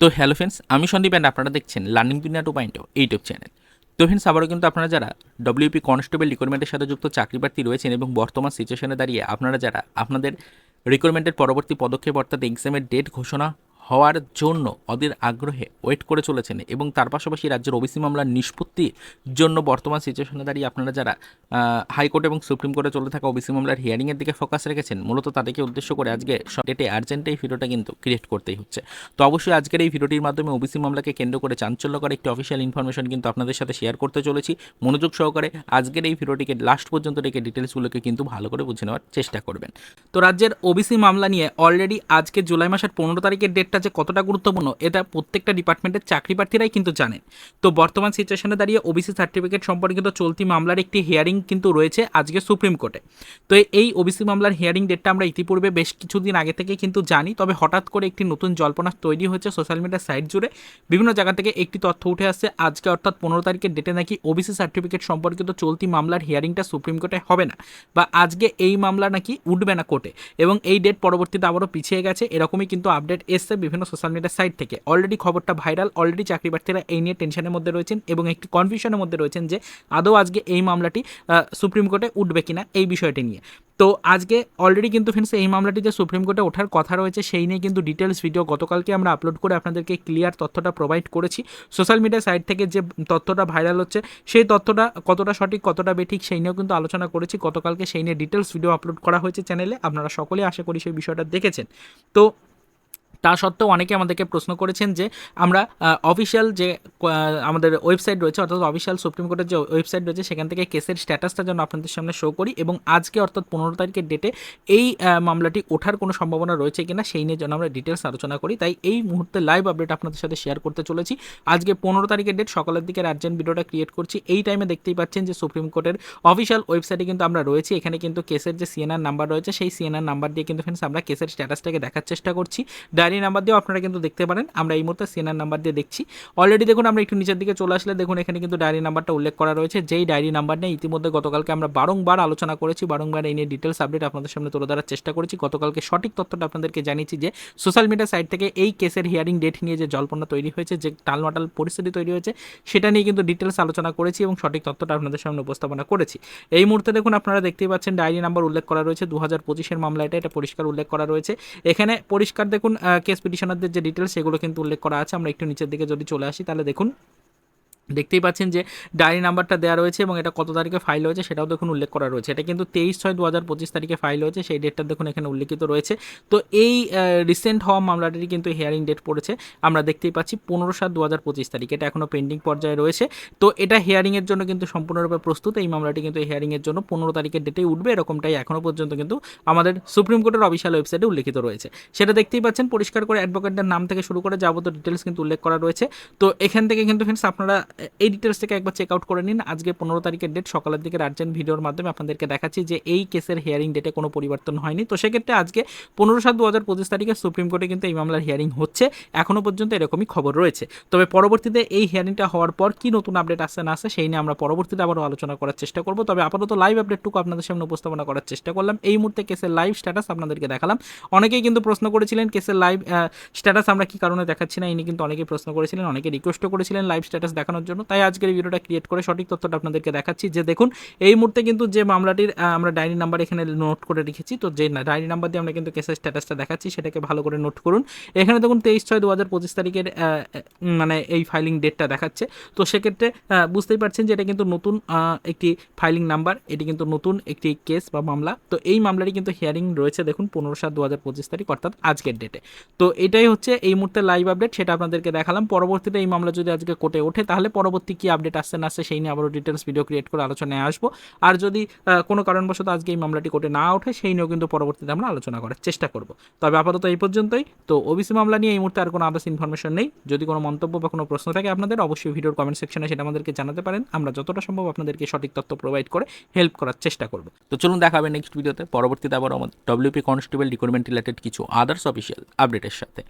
তো hello friends আমি Sandeep and আপনারা দেখছেন learning Duniya two point YouTube channel তো ফ্রেন্ডস আবারও কিন্তু আপনারা যারা ডব্লিউপি কনস্টেবল রিক্রুটমেন্টের সাথে যুক্ত চাকরি প্রার্থী রয়েছেন এবং বর্তমান সিচুয়েশনে দাঁড়িয়ে আপনারা যারা আপনাদের রিক্রুটমেন্টের পরবর্তী পদক্ষেপ অর্থাৎ এক্সামের ডেট ঘোষণা হওয়ার জন্য অধীর আগ্রহে ওয়েট করে চলেছেন এবং তার পাশাপাশি রাজ্যের ওবিসি মামলার নিষ্পত্তির জন্য বর্তমান সিচুয়েশনে দাঁড়িয়ে আপনারা যারা হাইকোর্ট এবং সুপ্রিম কোর্টে চলে থাকা ওবিসি মামলার হিয়ারিংয়ের দিকে ফোকাস রেখেছেন, মূলত তাদেরকে উদ্দেশ্য করে আজকে ডেটে আর্জেন্ট এই ভিডিওটা কিন্তু ক্রিয়েট করতেই হচ্ছে। তো অবশ্যই আজকের এই ভিডিওটির মাধ্যমে ওবিসি মামলাকে কেন্দ্র করে চাঞ্চল্যকর একটি অফিসিয়াল ইনফরমেশন কিন্তু আপনাদের সাথে শেয়ার করতে চলেছি। মনোযোগ সহকারে আজকের এই ভিডিওটিকে লাস্ট পর্যন্ত রেখে ডিটেলসগুলোকে কিন্তু ভালো করে বুঝে নেওয়ার চেষ্টা করবেন। তো রাজ্যের ওবিসি মামলা নিয়ে অলরেডি আজকে জুলাই মাসের পনেরো তারিখের ডেটটা যে কতটা গুরুত্বপূর্ণ, এটা প্রত্যেকটা ডিপার্টমেন্টের চাকরি প্রার্থীরাই কিন্তু জানেন তো বর্তমান সিচুয়েশনে দাঁড়িয়ে ওবিসি সার্টিফিকেট সম্পর্কিত চলতি মামলার একটি হিয়ারিং কিন্তু রয়েছে আজকে সুপ্রিম কোর্টে তো এই ওবিসি মামলার হিয়ারিং ডেটটা আমরা ইতিপূর্বে বেশ কিছুদিন আগে থেকে কিন্তু জানি, তবে হঠাৎ করে একটি নতুন জল্পনা তৈরি হয়েছে সোশ্যাল মিডিয়া সাইট জুড়ে। বিভিন্ন জায়গা থেকে একটি তথ্য উঠে আসছে, আজকে অর্থাৎ পনেরো তারিখের ডেটে নাকি ওবিসি সার্টিফিকেট সম্পর্কিত চলতি মামলার হিয়ারিংটা সুপ্রিম কোর্টে হবে না, বা আজকে এই মামলা নাকি উঠবে না কোর্টে। এবং এই ডেট পরবর্তীতে আবারও পিছিয়ে গেছে, এরকমই কিন্তু আপডেট এসছে বিভিন্ন সোশ্যাল মিডিয়া সাইট থেকে অলরেডি খবরটা ভাইরাল অলরেডি চাকরি প্রার্থীরা এই নিয়ে টেনশনের মধ্যে রয়েছেন এবং একটি কনফিউশনের মধ্যে রয়েছেন যে আদৌ আজকে এই মামলাটি সুপ্রিম কোর্টে উঠবে কিনা এই বিষয়টি নিয়ে। তো আজকে অলরেডি কিন্তু ফ্রেন্ডস এই মামলাটি যে সুপ্রিম কোর্টে ওঠার কথা রয়েছে সেই নিয়ে কিন্তু ডিটেলস ভিডিও গতকালকে আমরা আপলোড করে আপনাদেরকে ক্লিয়ার তথ্যটা প্রোভাইড করেছি। সোশ্যাল মিডিয়া সাইট থেকে যে তথ্যটা ভাইরাল হচ্ছে, সেই তথ্যটা কতটা সঠিক, কতটা বেঠিক সেই নিয়েও কিন্তু আলোচনা করেছি। গতকালকে সেই নিয়ে ডিটেলস ভিডিও আপলোড করা হয়েছে চ্যানেলে আপনারা সকলেই আশা করি সেই বিষয়টা দেখেছেন। তো তা সত্ত্বেও অনেকে আমাদেরকে প্রশ্ন করেছেন যে আমরা অফিসিয়াল যে আমাদের ওয়েবসাইট রয়েছে, অর্থাৎ অফিসিয়াল সুপ্রিম কোর্টের যে ওয়েবসাইট রয়েছে, সেখান থেকে কেসের স্ট্যাটাসটা যেন আপনাদের সামনে শো করি এবং আজকে, অর্থাৎ পনেরো তারিখের ডেটে এই মামলাটি ওঠার কোনো সম্ভাবনা রয়েছে কিনা সেই নিয়ে যেন আমরা ডিটেলস আলোচনা করি। তাই এই মুহূর্তে লাইভ আপডেট আপনাদের সাথে শেয়ার করতে চলেছি। আজকে পনেরো তারিখের ডেট সকালের দিকে আর্জেন্ট ভিডিওটা ক্রিয়েট করছি। এই টাইমে দেখতেই পাচ্ছেন যে সুপ্রিম কোর্টের অফিসিয়াল ওয়েবসাইটে কিন্তু আমরা রয়েছি। এখানে কিন্তু কেসের যে সিএনআর নাম্বার রয়েছে, সেই সিএনআর নাম্বার দিয়ে কিন্তু ফ্রেন্ডস আমরা কেসের স্ট্যাটাসটাকে দেখার চেষ্টা করছি। ডায়েরি নাম্বার দিয়েও আপনারা কিন্তু দেখতে পারেন। আমরা এই মুহূর্তে সিএনআর নাম্বার দিয়ে দেখছি। অলরেডি দেখুন, আমরা একটু নিচের দিকে চলে আসলে দেখুন, এখানে কিন্তু ডায়েরি নাম্বারটা উল্লেখ করা রয়েছে। যেই ডায়েরি নাম্বার নিয়ে ইতিমধ্যে গতকালকে আমরা বারংবার আলোচনা করেছি, বারংবার এই নিয়ে ডিটেলস আপডেট আপনাদের সামনে তুলে ধরার চেষ্টা করেছি। গতকালকে সঠিক তথ্যটা আপনাদেরকে জানিয়েছি যে সোশ্যাল মিডিয়া সাইট থেকে এই কেসের হিয়ারিং ডেট নিয়ে যে জল্পনা তৈরি হয়েছে, যে টালমাটাল পরিস্থিতি তৈরি হয়েছে, সেটা নিয়ে কিন্তু ডিটেলস আলোচনা করেছি এবং সঠিক তথ্যটা আপনাদের সামনে উপস্থাপনা করেছি। এই মুহূর্তে দেখুন, আপনারা দেখতেই পাচ্ছেন ডায়েরি নাম্বার উল্লেখ করা রয়েছে। দু হাজার পঁচিশের মামলা এটা এটা পরিষ্কার উল্লেখ করা রয়েছে। এখানে পরিষ্কার দেখুন কেস পিটিশনারদের যে ডিটেলস সেগুলো কিন্তু উল্লেখ করা আছে। আমরা একটু নিচের দিকে যদি চলে আসি, তাহলে দেখুন দেখতেই পাচ্ছেন যে ডায়েরি নাম্বারটা দেওয়া রয়েছে এবং এটা কত তারিখে ফাইল হয়েছে সেটাও দেখুন উল্লেখ করা রয়েছে। এটা কিন্তু তেইশ ছয় দু হাজার পঁচিশ তারিখে ফাইল হয়েছে, সেই ডেটটা দেখুন এখানে উল্লেখিত রয়েছে। তো এই রিসেন্ট হওয়া মামলাটির কিন্তু হিয়ারিং ডেট পড়েছে। আমরা দেখতেই পাচ্ছি পনেরো সাত দু হাজার পঁচিশ তারিখ এটা এখনও পেন্ডিং পর্যায়ে রয়েছে। তো এটা হিয়ারিংয়ের জন্য কিন্তু সম্পূর্ণরূপে প্রস্তুত। এই মামলাটি কিন্তু হিয়ারিংয়ের জন্য পনেরো তারিখের ডেটেই উঠবে। এরকমটাই এখনও পর্যন্ত কিন্তু আমাদের সুপ্রিম কোর্টের অফিসিয়াল ওয়েবসাইটে উল্লেখিত রয়েছে। সেটা দেখতেই পাচ্ছেন, পরিষ্কার করে অ্যাডভোকেটের নাম থেকে শুরু করে যাবতীয় ডিটেলস কিন্তু উল্লেখ করা রয়েছে। তো এখান থেকে কিন্তু ফ্রেন্ডস আপনারা এই থেকে একবার চেক আউট করে নিন। আজকে পনেরো তারিখের ডেট সকালের দিকে আর্জেন্ট ভিডিওর মাধ্যমে আপনাদেরকে দেখাচ্ছি যে এই কেসের হিয়ারিং ডেটে কোনো পরিবর্তন হয়নি। তো সেক্ষেত্রে আজকে পনেরো সাত দু হাজার পঁচিশ তারিখে সুপ্রিম কোর্টে কিন্তু এই মামলার হিয়ারিং হচ্ছে। এখনও পর্যন্ত এরকমই খবর রয়েছে। তবে পরবর্তীতে এই হিয়ারিংটা হওয়ার পর কি নতুন আপডেট আসছে না আসে সেই নিয়ে আমরা পরবর্তীতে আবারও আলোচনা করার চেষ্টা করব। তবে আপাতত লাইভ আপডেটটুকু আপনাদের সামনে উপস্থাপনা করার চেষ্টা করলাম। এই মুহূর্তে কেসের লাইভ স্ট্যাটাস আপনাদেরকে দেখালাম। অনেকেই কিন্তু প্রশ্ন করেছিলেন কেসের লাইভ স্ট্যাটাস আমরা কি কারণে দেখাচ্ছি না, ইনি কিন্তু অনেকেই প্রশ্ন করেছিলেন অনেকে রিকোয়েস্টও করেছিলেন লাইভ স্ট্যাটাস দেখানোর জন্য। তাই আজকের ভিডিওটা ক্রিয়েট করে সঠিক তথ্যটা আপনাদেরকে দেখাচ্ছি। যে দেখুন, এই মুহূর্তে কিন্তু যে মামলাটির আমরা ডায়েরি নাম্বার এখানে নোট করে রেখেছি, তো যে ডায়েরি নাম্বার দিয়ে আমরা কিন্তু কেসের স্ট্যাটাসটা দেখাচ্ছি, সেটাকে ভালো করে নোট করুন। এখানে দেখুন, তেইশ ছয় দু হাজার পঁচিশ তারিখের মানে এই ফাইলিং ডেটটা দেখাচ্ছে। তো সেক্ষেত্রে বুঝতেই পারছেন যে এটা কিন্তু নতুন একটি ফাইলিং নাম্বার এটি কিন্তু নতুন একটি কেস বা মামলা। তো এই মামলারই কিন্তু হিয়ারিং রয়েছে, দেখুন, পনেরো সাত দু হাজার পঁচিশ তারিখ, অর্থাৎ আজকের ডেটে তো এটাই হচ্ছে এই মুহূর্তে লাইভ আপডেট সেটা আপনাদেরকে দেখালাম। পরবর্তীতে এই মামলা যদি আজকে কোর্টে ওঠে, তাহলে পরবর্তী কী আপডেট আসছে না আসছে সেই নিয়ে আবারও ডিটেলস ভিডিও ক্রিয়েট করে আলোচনায় আসব। আর যদি কোনো কারণবশত আজকে এই মামলাটি কোর্টে না ওঠে, সেই নিয়েও কিন্তু পরবর্তীতে আমরা আলোচনা করার চেষ্টা করব। তবে আপাতত এই পর্যন্তই। তো ওবিসি মামলা নিয়ে এই মুহূর্তে আর কোনো আদার্স ইনফরমেশন নেই। যদি কোনো মন্তব্য বা কোনো প্রশ্ন থাকে আপনাদের, অবশ্যই ভিডিওর কমেন্ট সেকশনে সেটা আমাদেরকে জানাতে পারেন। আমরা যতটা সম্ভব আপনাদেরকে সঠিক তথ্য প্রোভাইড করে হেল্প করার চেষ্টা করব। তো চলুন দেখা হবে নেক্সট ভিডিওতে পরবর্তীতে আবার আমাদের ডব্লিউপি কনস্টেবল রিক্রুটমেন্ট রিলেটেড কিছু আদার্স অফিসিয়াল আপডেটের সাথে।